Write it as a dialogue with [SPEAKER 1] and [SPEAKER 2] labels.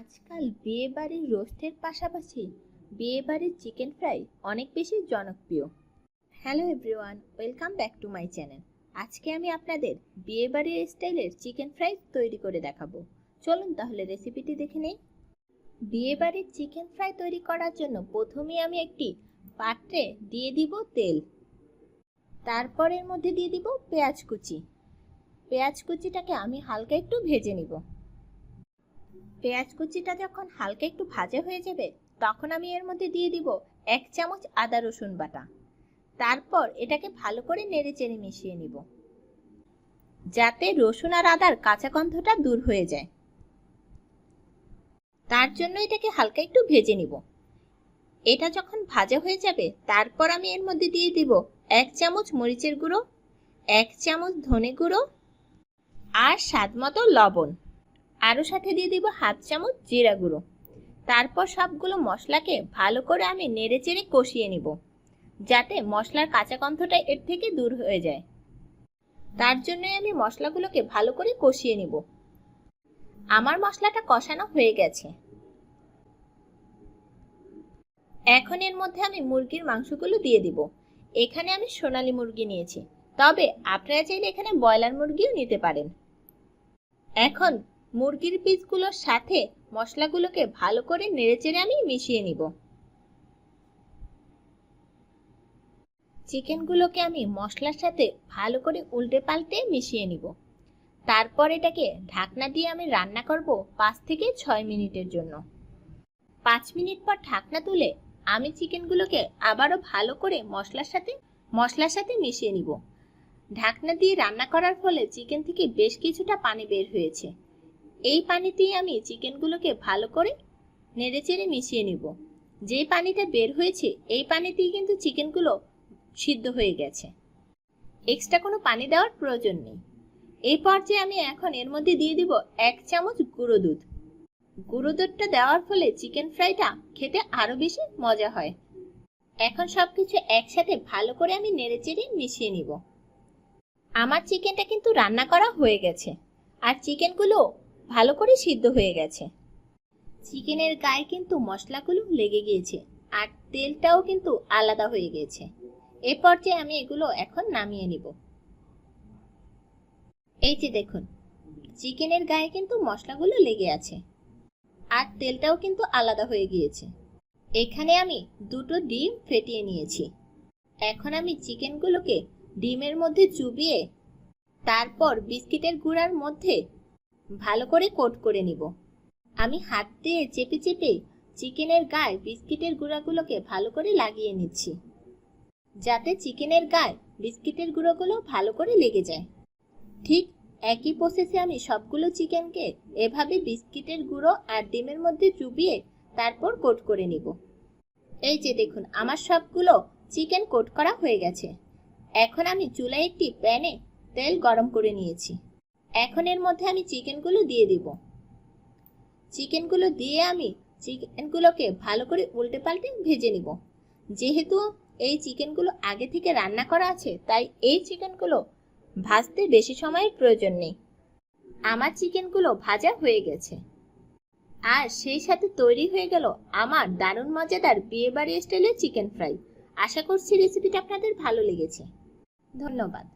[SPEAKER 1] আজকাল বিয়ে বাড়ির রোস্টের পাশাপাশি বিয়ে বাড়ির চিকেন ফ্রাই অনেক বেশি জনপ্রিয়। Hello everyone, welcome back to my channel. আজকে আমি আপনাদের বিয়ে বাড়ির স্টাইলের চিকেন ফ্রাই তৈরি করে দেখাবো। চলুন তাহলে রেসিপিটি দেখে নেই। বিয়ে বাড়ির চিকেন ফ্রাই তৈরি করার জন্য প্রথমেই আমি একটি পাত্রে দিয়ে দিব তেল। তারপর এর মধ্যে দিয়ে দিব পেঁয়াজ কুচি। পেঁয়াজ কুচিটাকে আমি হালকা একটু ভেজে নিব। পেঁয়াজ কুচিটা যখন হালকা একটু ভাজা হয়ে যাবে, তখন আমি এর মধ্যে দিয়ে দিব এক চামচ আদা রসুন বাটা। তারপর এটাকে ভালো করে নেড়ে চেড়ে মিশিয়ে নিব। যাতে রসুন আর আদার কাঁচা গন্ধটা দূর হয়ে যায়। তার জন্য এটাকে হালকা একটু ভেজে নিব। এটা যখন ভাজা হয়ে যাবে, তারপর আমি এর মধ্যে দিয়ে দিব এক চামচ মরিচের গুঁড়ো, এক চামচ ধনে গুঁড়ো আর স্বাদ মতো লবণ। আরও সাথে দিয়ে দিব হাফ চামচ জিরা গুঁড়ো। তারপর সবগুলো মশলাকে ভালো করে আমি নেড়ে চেড়ে কষিয়ে নিব, যাতে মশলার কাঁচা গন্ধটা এর থেকে দূর হয়ে যায়। তার জন্যই আমি মশলাগুলোকে ভালো করে কষিয়ে নিব। আমার মশলাটা কষানো হয়ে গেছে। এখন এর মধ্যে আমি মুরগির মাংসগুলো দিয়ে দিব। এখানে আমি সোনালী মুরগি নিয়েছি। তবে আপনারা চাইলে এখানে ব্রয়লার মুরগিও নিতে পারেন। এখন মুরগির পিসগুলোর সাথে মশলাগুলোকে ভালো করে নেড়েচেড়ে আমি মিশিয়ে নিব। চিকেনগুলোকে আমি মশলার সাথে ভালো করে উল্টে পাল্টে মিশিয়ে নিব। তারপর এটাকে ঢাকনা দিয়ে আমি রান্না করব পাঁচ থেকে ছয় মিনিটের জন্য। পাঁচ মিনিট পর ঢাকনা তুলে আমি চিকেনগুলোকে আবারও ভালো করে মশলার সাথে মশলার সাথে মিশিয়ে নিব। ঢাকনা দিয়ে রান্না করার ফলে চিকেন থেকে বেশ কিছুটা পানি বের হয়েছে। এই পানিতেই আমি চিকেনগুলোকে ভালো করে নেড়েচেড়ে মিশিয়ে নিব। যে পানিটা বের হয়েছে, এই পানিতেই কিন্তু চিকেনগুলো সিদ্ধ হয়ে গেছে। এক্সট্রা কোনো পানি দেওয়ার প্রয়োজন নেই। এই পর্যায়ে আমি এখন এর মধ্যে দিয়ে দিব এক চামচ গুঁড়ো দুধ। গুঁড়ো দুধটা দেওয়ার ফলে চিকেন ফ্রাইটা খেতে আরও বেশি মজা হয়। এখন সব কিছু একসাথে ভালো করে আমি নেড়েচেড়ে মিশিয়ে নিব। আমার চিকেনটা কিন্তু রান্না করা হয়ে গেছে। আর চিকেনগুলো ভালো করে সিদ্ধ হয়ে গেছে। চিকেনের গায়ে কিন্তু মশলাগুলো লেগে গিয়েছে আর তেলটাও কিন্তু আলাদা হয়ে গেছে। এ পর্যায়ে আমি এগুলো এখন নামিয়ে নিব। এই যে দেখুন, চিকেনের গায়ে কিন্তু মশলাগুলো লেগে আছে আর তেলটাও কিন্তু আলাদা হয়ে গিয়েছে। এখানে আমি দুটো ডিম ফেটিয়ে নিয়েছি। এখন আমি চিকেনগুলোকে ডিমের মধ্যে চুবিয়ে, তারপর বিস্কিটের গুঁড়ার মধ্যে ভালো করে কোট করে নিব। আমি হাত দিয়ে চেপে চেপে চিকেনের গায়ে বিস্কিটের গুঁড়াগুলোকে ভালো করে লাগিয়ে নিচ্ছি। যাতে চিকেনের গায়ে বিস্কিটের গুঁড়োগুলো ভালো করে লেগে যায়। ঠিক একই প্রসেসে আমি সবগুলো চিকেনকে এভাবে বিস্কিটের গুঁড়ো আর ডিমের মধ্যে চুবিয়ে তারপর কোট করে নিব। এই যে দেখুন, আমার সবগুলো চিকেন কোট করা হয়ে গেছে। এখন আমি চুলায় একটি প্যানে তেল গরম করে নিয়েছি। এখন এর মধ্যে আমি চিকেনগুলো দিয়ে দিব। চিকেনগুলো দিয়ে আমি চিকেনগুলোকে ভালো করে উল্টে পাল্টে ভেজে নিব। যেহেতু এই চিকেনগুলো আগে থেকে রান্না করা আছে, তাই এই চিকেনগুলো ভাজতে বেশি সময়ের প্রয়োজন নেই। আমার চিকেনগুলো ভাজা হয়ে গেছে। আর সেই সাথে তৈরি হয়ে গেল আমার দারুণ মজাদার বিয়েবাড়ি স্টাইলের চিকেন ফ্রাই। আশা করছি রেসিপিটা আপনাদের ভালো লেগেছে। ধন্যবাদ।